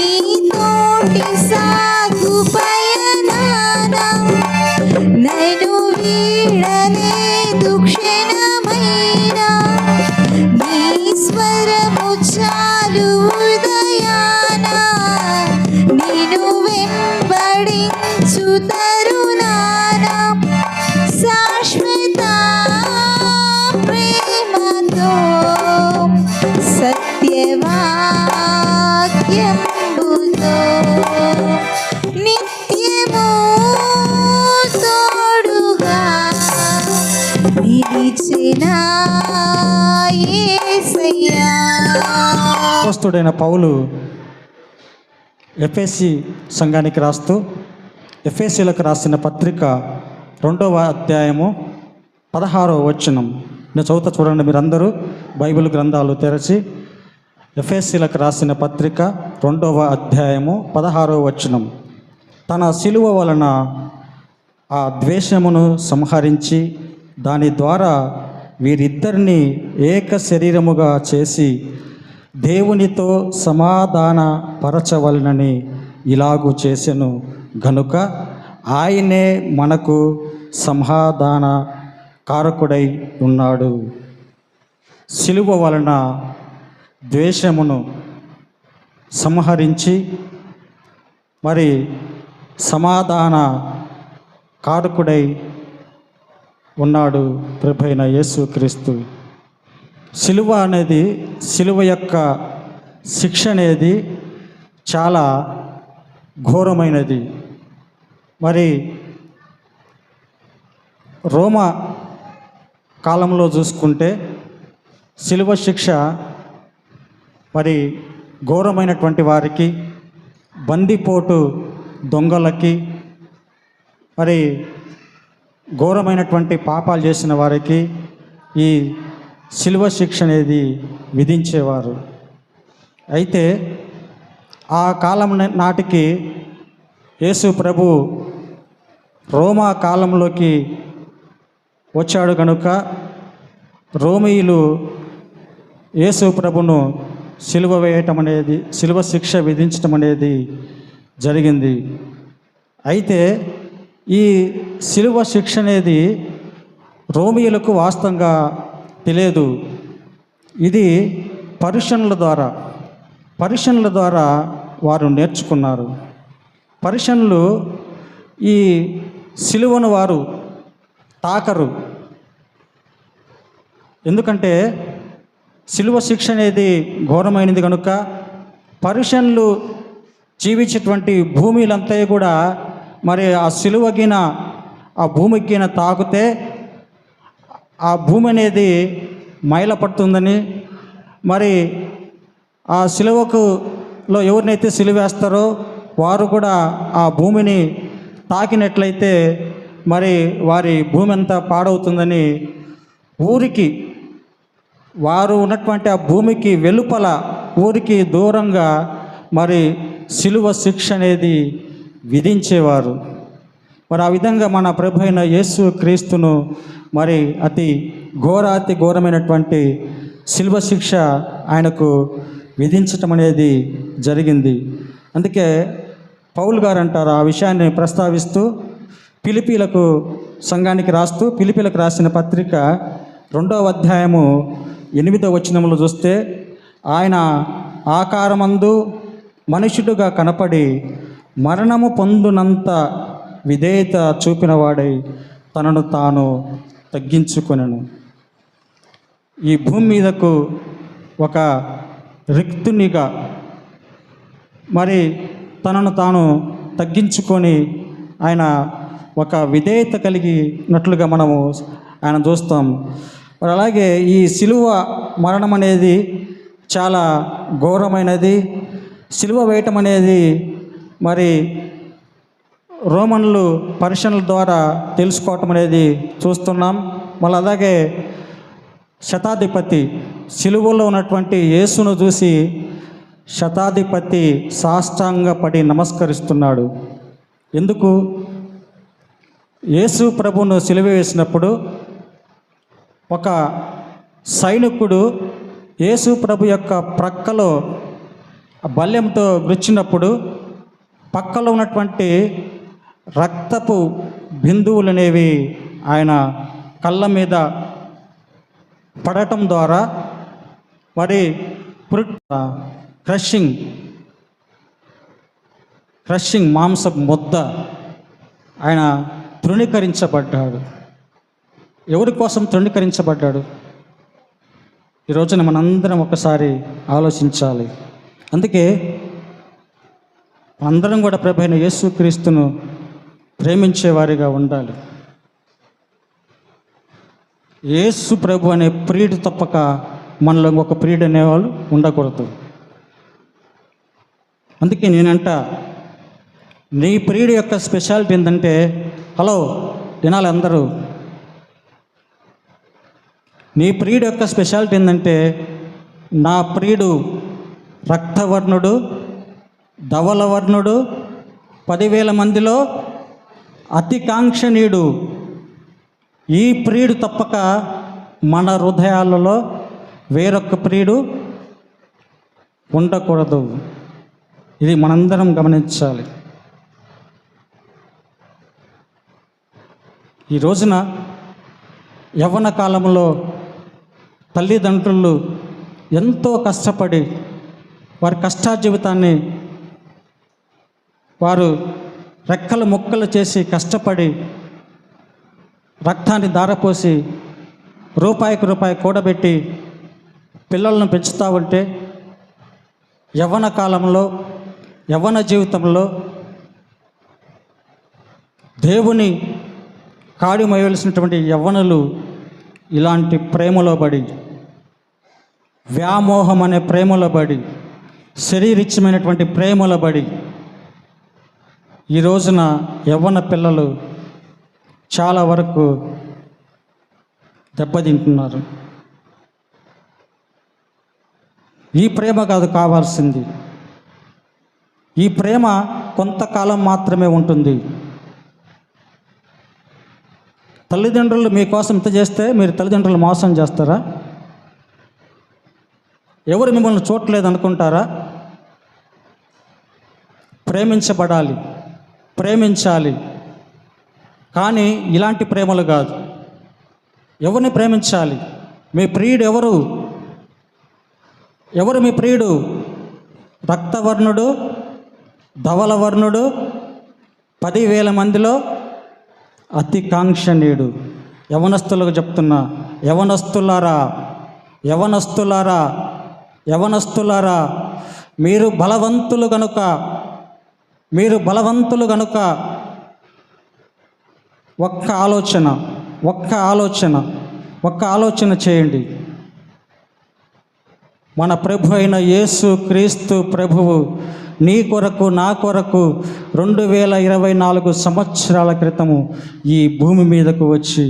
నీతోటి సాగు పయనాన నన్ను అపోస్తుడైన పౌలు ఎఫ్ఎస్సి సంఘానికి రాస్తూ ఎఫ్ఎస్సీలకు రాసిన పత్రిక రెండవ అధ్యాయము పదహారవ వచనం. నేను చదువుతా చూడండి మీరందరూ. బైబిల్ గ్రంథాలు తెరచి ఎఫ్ఎస్సీలకు రాసిన పత్రిక రెండవ అధ్యాయము పదహారవ వచనం. తన శిలువ వలన ఆ ద్వేషమును సంహరించి దాని ద్వారా వీరిద్దరిని ఏక శరీరముగా చేసి దేవునితో సమాధాన పరచవలనని ఇలాగు చేసెను. గనుక ఆయనే మనకు సమాధాన కారకుడై ఉన్నాడు. శిలువ వలన ద్వేషమును సంహరించి మరి సమాధాన కారకుడై ఉన్నాడు ప్రభైన యేసుక్రీస్తు. సిలువ అనేది సిలువ యొక్క శిక్ష అనేది చాలా ఘోరమైనది. మరి రోమ కాలంలో చూసుకుంటే సిలువ శిక్ష మరి ఘోరమైనటువంటి వారికి బందిపోటు దొంగలకి మరి ఘోరమైనటువంటి పాపాలు చేసిన వారికి ఈ శిలువ శిక్ష అనేది విధించేవారు. అయితే ఆ కాలం నాటికి యేసు ప్రభు రోమా కాలంలోకి వచ్చాడు కనుక రోమీయులు యేసు ప్రభును సిలువ వేయటం అనేది సిలువ శిక్ష విధించటం అనేది జరిగింది. అయితే ఈ శిలువ శిక్ష అనేది రోమియులకు వాస్తవంగా తెలియదు. ఇది పరుషన్ల ద్వారా పరుషన్ల ద్వారా వారు నేర్చుకున్నారు. పరుషన్లు ఈ సిలువను వారు తాకరు. ఎందుకంటే సిలువ శిక్ష అనేది ఘోరమైనది కనుక పరుషన్లు జీవించేటువంటి భూమిలంతా కూడా మరి ఆ సిలువగిన ఆ భూమికిన తాకితే ఆ భూమి అనేది మైల పడుతుందని. మరి ఆ సిలువకు లో ఎవరినైతే సిలువేస్తారో వారు కూడా ఆ భూమిని తాకినట్లయితే మరి వారి భూమి అంతా పాడవుతుందని ఊరికి వారు ఉన్నటువంటి ఆ భూమికి వెలుపల ఊరికి దూరంగా మరి సిలువ శిక్ష అనేది విధించేవారు. మరి ఆ విధంగా మన ప్రభు అయిన యేసు క్రీస్తును మరి అతి ఘోరాతి ఘోరమైనటువంటి శిల్వ శిక్ష ఆయనకు విధించటం అనేది జరిగింది. అందుకే పౌల్ గారు అంటారు ఆ విషయాన్ని ప్రస్తావిస్తూ పిలిపిలకు సంఘానికి రాస్తూ పిలిపిలకు రాసిన పత్రిక రెండవ అధ్యాయము ఎనిమిదవ వచనంలో చూస్తే ఆయన ఆకారమందు మనుషుడుగా కనపడి మరణము పొందునంత విధేయత చూపినవాడై తనను తాను తగ్గించుకొనెను. ఈ భూమి మీదకు ఒక రిక్తునిగా మరి తనను తాను తగ్గించుకొని ఆయన ఒక విధేయత కలిగినట్లుగా మనము ఆయన చూస్తాం. మరి అలాగే ఈ సిలువ మరణం అనేది చాలా ఘోరమైనది. సిలువ వేయటం అనేది మరి రోమన్లు పరిశీలనల ద్వారా తెలుసుకోవటం అనేది చూస్తున్నాం. మళ్ళీ అలాగే శతాధిపతి సిలువలో ఉన్నటువంటి యేసును చూసి శతాధిపతి సాష్టాంగపడి నమస్కరిస్తున్నాడు. ఎందుకు? యేసు ప్రభును సిలువ వేసినప్పుడు ఒక సైనికుడు యేసు ప్రభు యొక్క ప్రక్కలో బల్యంతో గుచ్చినప్పుడు పక్కలో ఉన్నటువంటి రక్తపు బిందువులు అనేవి ఆయన కళ్ళ మీద పడటం ద్వారా వారి పురుట్ క్రషింగ్ క్రషింగ్ మాంస ముద్ద ఆయన తృణీకరించబడ్డాడు. ఎవరి కోసం తృణీకరించబడ్డాడు? ఈ రోజున మనందరం ఒకసారి ఆలోచించాలి. అందుకే అందరం కూడా ప్రభు అయిన యేసుక్రీస్తును ప్రేమించేవారిగా ఉండాలి. యేసు ప్రభు అనే ప్రియుడు తప్పక మనలో ఒక ప్రియుడు అనేవాళ్ళు ఉండకూడదు. అందుకే నేనంట నీ ప్రియుడు యొక్క స్పెషాలిటీ ఏంటంటే హలో వినాలి అందరూ నీ ప్రియుడు యొక్క స్పెషాలిటీ ఏంటంటే నా ప్రియుడు రక్తవర్ణుడు ధవలవర్ణుడు పదివేల మందిలో అతి కాంక్షణీయుడు. ఈ ప్రియుడు తప్పక మన హృదయాలలో వేరొక ప్రియుడు ఉండకూడదు. ఇది మనందరం గమనించాలి. ఈ రోజున యవ్వన కాలంలో తల్లిదండ్రులు ఎంతో కష్టపడి వారి కష్టా జీవితాన్ని వారు రెక్కలు ముక్కలు చేసి కష్టపడి రక్తాన్ని దారపోసి రూపాయికి రూపాయి కూడబెట్టి పిల్లలను పెంచుతూ ఉంటే యవ్వన కాలంలో యవ్వన జీవితంలో దేవుని కాడి మోయవలసినటువంటి యవ్వనులు ఇలాంటి ప్రేమలో పడి వ్యామోహం అనే ప్రేమలో పడి శరీరిచ్చమైనటువంటి ప్రేమలో పడి ఈ రోజున యవ్వన పిల్లలు చాలా వరకు దెబ్బతింటున్నారు. ఈ ప్రేమ కాదు కావాల్సింది. ఈ ప్రేమ కొంతకాలం మాత్రమే ఉంటుంది. తల్లిదండ్రులు మీకోసం ఇంత చేస్తే మీరు తల్లిదండ్రులు మోసం చేస్తారా? ఎవరు మిమ్మల్ని చూడలేదు అనుకుంటారా ప్రేమించబడాలి. ప్రేమించాలి. కానీ ఇలాంటి ప్రేమలు కాదు. ఎవరిని ప్రేమించాలి? మీ ప్రియుడు ఎవరు? ఎవరు మీ ప్రియుడు? రక్తవర్ణుడు ధవలవర్ణుడు పదివేల మందిలో అతి కాంక్షణీయుడు యవనస్తులకు చెప్తున్నా యవనస్తులారా యవనస్తులారా యవనస్తులారా మీరు బలవంతులు కనుక మీరు బలవంతులు గనుక ఒక్క ఆలోచన ఒక్క ఆలోచన ఒక్క ఆలోచన చేయండి. మన ప్రభు అయిన యేసు క్రీస్తు ప్రభువు నీ కొరకు నా కొరకు రెండు వేల ఇరవై నాలుగు సంవత్సరాల క్రితము ఈ భూమి మీదకు వచ్చి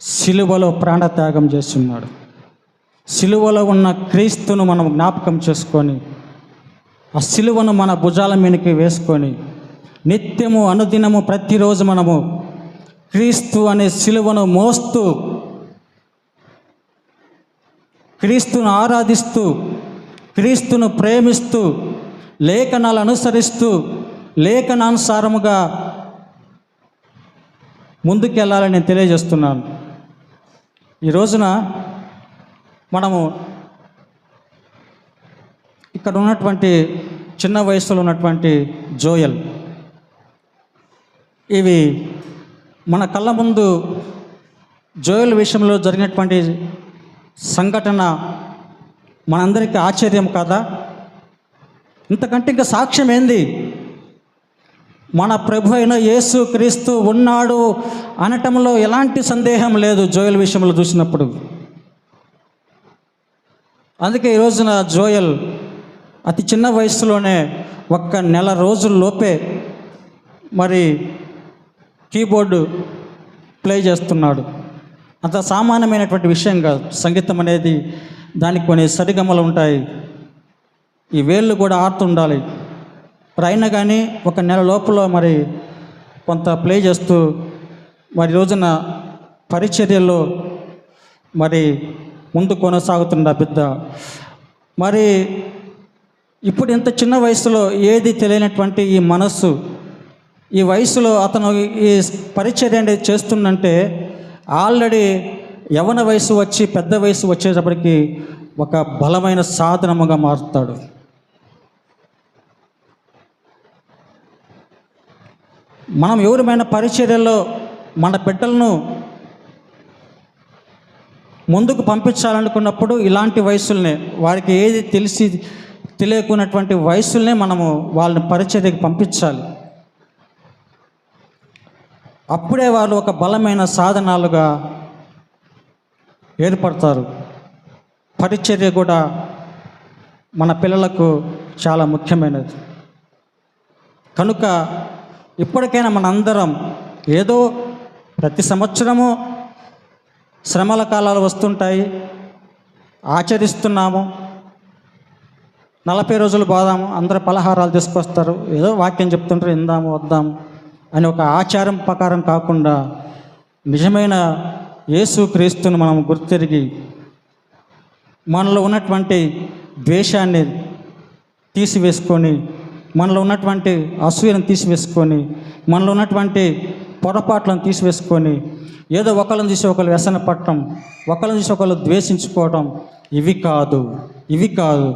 సిలువలో ప్రాణత్యాగం చేస్తున్నాడు. సిలువలో ఉన్న క్రీస్తును మనం జ్ఞాపకం చేసుకొని ఆ సిలువను మన భుజాల మీదకి వేసుకొని నిత్యము అనుదినము ప్రతిరోజు మనము క్రీస్తు అనే సిలువను మోస్తూ క్రీస్తును ఆరాధిస్తూ క్రీస్తును ప్రేమిస్తూ లేఖనాలు అనుసరిస్తూ లేఖనానుసారముగా ముందుకెళ్ళాలని నేను తెలియజేస్తున్నాను. ఈ రోజున మనము ఇక్కడ ఉన్నటువంటి చిన్న వయసులో ఉన్నటువంటి జోయల్. ఇవి మన కళ్ళ ముందు జోయల్ విషయంలో జరిగినటువంటి సంఘటన మనందరికీ ఆశ్చర్యం కాదా? ఇంతకంటే ఇంకా సాక్ష్యం ఏంది? మన ప్రభు అయిన యేసు క్రీస్తు ఉన్నాడు అనటంలో ఎలాంటి సందేహం లేదు జోయల్ విషయంలో చూసినప్పుడు. అందుకే ఈ రోజున జోయల్ అతి చిన్న వయసులోనే ఒక్క నెల రోజుల్లోపే మరి కీబోర్డు ప్లే చేస్తున్నాడు. అంత సామాన్యమైనటువంటి విషయం కాదు. సంగీతం అనేది దానికి కొన్ని సరిగమలు ఉంటాయి. ఈ వేళ్ళు కూడా ఆడుతుండాలి మరి అయినా కానీ ఒక నెల లోపల మరి కొంత ప్లే చేస్తూ మరి రోజున పరిచర్యలో మరి ముందు కొనసాగుతున్న బిడ్డ. మరి ఇప్పుడు ఇంత చిన్న వయసులో ఏది తెలియనటువంటి ఈ మనస్సు ఈ వయసులో అతను ఈ పరిచర్య అనేది చేస్తుందంటే ఆల్రెడీ యవన వయసు వచ్చి పెద్ద వయసు వచ్చేటప్పటికి ఒక బలమైన సాధనముగా మారుతాడు. మనం ఎవరిమైనా పరిచర్యలో మన బిడ్డలను ముందుకు పంపించాలనుకున్నప్పుడు ఇలాంటి వయసుల్నే వారికి ఏది తెలిసి తెలియకున్నటువంటి వయసుల్నే మనము వాళ్ళని పరిచర్యకి పంపించాలి. అప్పుడే వాళ్ళు ఒక బలమైన సాధనాలుగా ఏర్పడతారు. పరిచర్య కూడా మన పిల్లలకు చాలా ముఖ్యమైనది. కనుక ఇప్పటికైనా మనందరం ఏదో ప్రతి సంవత్సరము శ్రమల కాలాలు వస్తుంటాయి. ఆచరిస్తున్నాము. నలభై రోజులు పోదాము అందరు పలహారాలు తీసుకొస్తారు. ఏదో వాక్యం చెప్తుంటారు ఇందాము వద్దాము అని ఒక ఆచారం ప్రకారం కాకుండా నిజమైన యేసు క్రీస్తుని మనం గుర్తిరిగి మనలో ఉన్నటువంటి ద్వేషాన్ని తీసివేసుకొని మనలో ఉన్నటువంటి అసూయను తీసివేసుకొని మనలో ఉన్నటువంటి పొరపాట్లను తీసివేసుకొని ఏదో ఒకళ్ళని చూసి ఒకళ్ళు వ్యసన పట్టడం ఒకళ్ళని చూసి ఒకళ్ళు ద్వేషించుకోవడం ఇవి కాదు ఇవి కాదు.